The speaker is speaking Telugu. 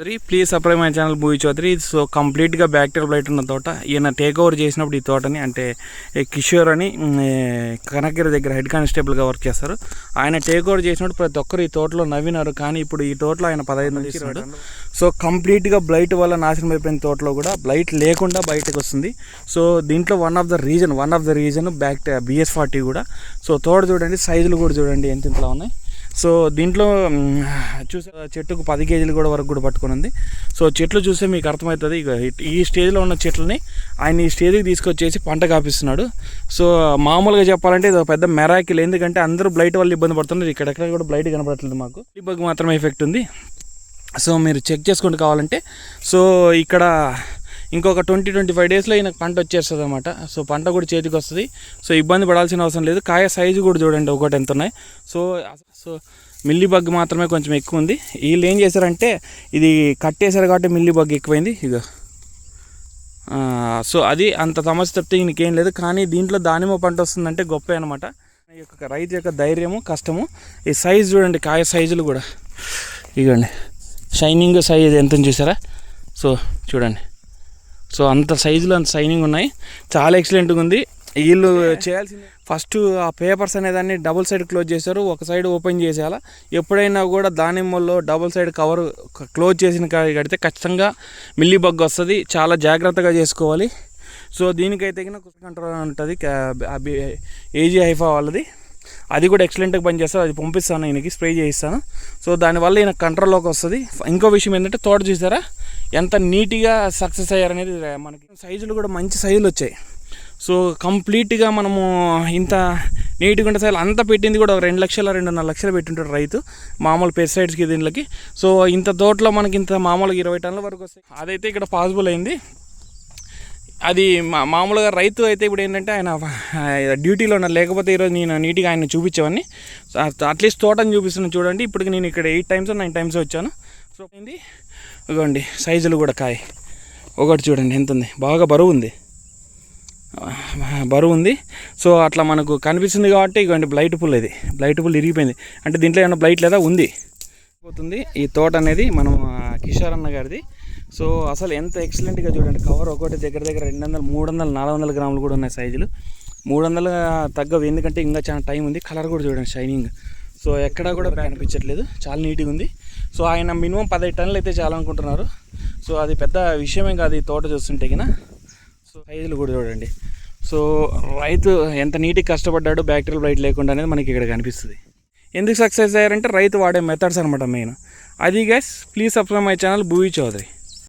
Chowdary please subscribe my channel Bhuvi Chowdary so కంప్లీట్గా బ్యాక్టీరియల్ బ్లైట్ ఉన్న తోట ఈయన టేక్ ఓవర్ చేసినప్పుడు ఈ తోటని అంటే కిషోర్ అని కనకగిరి దగ్గర హెడ్ కానిస్టేబుల్గా వర్క్ చేస్తారు. ఆయన టేక్ ఓవర్ చేసినప్పుడు ప్రతి ఒక్కరు ఈ తోటలో నవ్వినారు. కానీ ఇప్పుడు ఈ తోటలో ఆయన పదహైదు నుంచి ఇస్తున్నాడు సో కంప్లీట్గా బ్లైట్ వల్ల నాశనం అయిపోయిన తోటలో కూడా బ్లైట్ లేకుండా బయటకు వస్తుంది. సో దీంట్లో one of the reason one of the reason back BS forty కూడా. సో తోట చూడండి సైజులు కూడా చూడండి ఎంత ఇంతలా ఉన్నాయి. సో దీంట్లో చూసే చెట్టుకు పది కేజీలు కూడా వరకు కూడా పట్టుకుని ఉంది. సో చెట్లు చూస్తే మీకు అర్థమవుతుంది ఇక ఈ స్టేజ్లో ఉన్న చెట్లని ఆయన ఈ స్టేజ్కి తీసుకొచ్చేసి పంట కాపిస్తున్నాడు. సో మామూలుగా చెప్పాలంటే ఇది పెద్ద మెరాకిల్ ఎందుకంటే అందరూ బ్లైట్ వల్ల ఇబ్బంది పడుతున్నారు. ఇక్కడెక్కడ కూడా బ్లైట్ కనపడట్లేదు మాకు. ఈ బగ్ మాత్రమే ఎఫెక్ట్ ఉంది. సో మీరు చెక్ చేసుకుంటూ కావాలంటే. సో ఇక్కడ ఇంకొక ట్వంటీ ట్వంటీ ఫైవ్ డేస్లో ఈయన పంట వచ్చేస్తుంది అనమాట సో పంట కూడా చేతికి వస్తుంది సో ఇబ్బంది పడాల్సిన అవసరం లేదు. కాయ సైజు కూడా చూడండి ఒకటి ఎంత ఉన్నాయి. సో సో మిల్లీ బగ్ మాత్రమే కొంచెం ఎక్కువ ఉంది. వీళ్ళు ఏం చేశారంటే ఇది కట్టేశారు కాబట్టి మిల్లీ బగ్ ఎక్కువైంది. ఇక సో అది అంత సమస్య తప్పితే ఇంకేం లేదు. కానీ దీంట్లో దానిమ్మ పంట వస్తుందంటే గొప్ప అనమాట ఈ యొక్క రైతు యొక్క ధైర్యము కష్టము. ఈ సైజు చూడండి కాయ సైజులు కూడా. ఇగండి షైనింగ్ సైజ్ ఎంత చూసారా? సో చూడండి. సో అంత సైజులో అంత షైనింగ్ ఉన్నాయి. చాలా ఎక్సలెంట్గా ఉంది వీళ్ళు చేయాల్సింది ఫస్ట్ ఆ పేపర్స్ అనేదాన్ని డబుల్ సైడ్ క్లోజ్ చేశారు. ఒక సైడ్ ఓపెన్ చేసేయాలా. ఎప్పుడైనా కూడా దానిమ్మల్లో డబుల్ సైడ్ కవర్ క్లోజ్ చేసిన కడితే ఖచ్చితంగా మిల్లీ బగ్ వస్తుంది. చాలా జాగ్రత్తగా చేసుకోవాలి. సో దీనికైతే కంట్రోల్ ఉంటుంది. ఏజీ హైఫా వాళ్ళది. అది కూడా ఎక్సలెంట్గా పనిచేస్తారు అది పంపిస్తాను. ఈయనకి స్ప్రే చేయిస్తాను. సో దానివల్ల ఈయన కంట్రోల్లోకి వస్తుంది. ఇంకో విషయం ఏంటంటే తోట చూసారా? ఎంత నీట్గా సక్సెస్ అయ్యారనేది మనకి సైజులు కూడా మంచి సైజులు వచ్చాయి. సో కంప్లీట్గా మనము ఇంత నీట్గా ఉంటే సైజులు అంతా పెట్టింది కూడా ఒక రెండు లక్షల రెండున్నర లక్షలు పెట్టింటాడు రైతు. మామూలు పెస్టిసైడ్స్కి దీనికి సో ఇంత తోటలో మనకి ఇంత మామూలుగా ఇరవై టన్నుల వరకు వస్తాయి అదైతే ఇక్కడ పాసిబుల్ అయింది. అది మా మామూలుగా రైతు అయితే ఇప్పుడు ఏంటంటే ఆయన డ్యూటీలో ఉన్నారు. లేకపోతే ఈరోజు నేను నీట్గా ఆయన చూపించేవాడిని. అట్లీస్ట్ తోటని చూపిస్తున్నాను చూడండి. ఇప్పటికి నేను ఇక్కడ ఎయిట్ టైమ్స్ నైన్ టైమ్స్ వచ్చాను. సో ఏంది? ఇదిగోండి సైజులు కూడా కాయ. ఒకటి చూడండి ఎంత ఉంది? బాగా బరువు ఉంది. బరువు ఉంది. సో అట్లా మనకు కనిపిస్తుంది కాబట్టి ఇగోండి బ్లైట్ పుల్ ఇది. బ్లైట్ పుల్ ఇరిగిపోయింది. అంటే దీంట్లో ఏమైనా బ్లైట్ లేదా? ఉంది. పోతుంది. ఈ తోట అనేది మనం కిషోర్ అన్న గారిది. సో అసలు ఎంత ఎక్సలెంట్గా చూడండి. కవర్ ఒకటి దగ్గర దగ్గర రెండు వందలు మూడు వందలు నాలుగు వందల గ్రాములు కూడా ఉన్నాయి సైజులు. మూడు వందలు తగ్గవు. ఎందుకంటే ఇంకా చాలా టైం ఉంది. కలర్ కూడా చూడండి షైనింగ్ సో ఎక్కడా కూడా కనిపించట్లేదు. చాలా నీట్గా ఉంది. సో ఆయన మినిమం పదహైదు టన్నులు అయితే చాలా అనుకుంటున్నారు సో అది పెద్ద విషయమే కాదు ఈ తోట చూస్తుంటే కినా సో సైజులు కూడా చూడండి. సో రైతు ఎంత నీట్గా కష్టపడ్డాడు బ్యాక్టీరియల్ బ్లైట్ లేకుండా అనేది మనకి ఇక్కడ కనిపిస్తుంది. ఎందుకు సక్సెస్ అయ్యారంటే రైతు వాడే మెథడ్స్ అనమాట మెయిన్. అది guys please subscribe my channel Bhuvi Chowdary